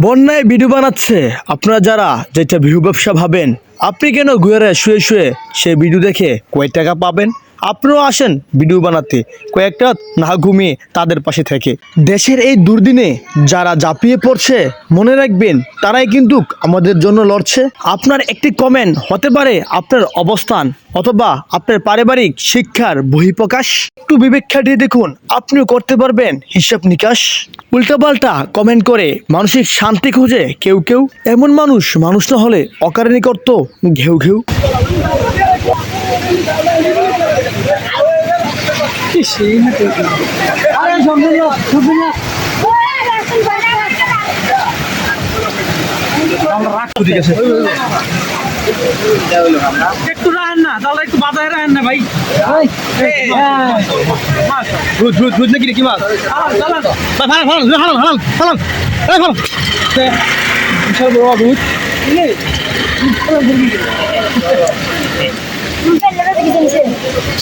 বন্যায় ভিডিও বানাচ্ছে। আপনারা যারা যেটা ভিউ ব্যবসা ভাবেন, আপনি কেন ঘুরে শুয়ে শুয়ে সে ভিডিও দেখে কয় টাকা পাবেন? আপনিও আসেন ভিডিও বানাতে। কয়েকটা না ঘুমিয়ে তাদের পাশে থেকে। দেশের এই দুর্দিনে যারা ঝাঁপিয়ে পড়ছে, মনে রাখবেন, তারাই কিন্তু আমাদের জন্য লড়ছে। আপনার একটি কমেন্ট হতে পারে আপনার অবস্থান অথবা আপনার পারিবারিক শিক্ষার বহিঃপ্রকাশ। একটু বিবেক খাটিয়ে দেখুন, আপনিও করতে পারবেন হিসাব নিকাশ। উল্টাপাল্টা কমেন্ট করে মানসিক শান্তি খুঁজে কেউ কেউ। এমন মানুষ মানুষ না হলে অকারণে করত ঘেউ ঘেউ। একটু রাখেন না তাহলে একটু বাজারে রাখেন না ভাই ভূত ভূত ভূত নাকি কি মাছ হালাল হালাল হালাল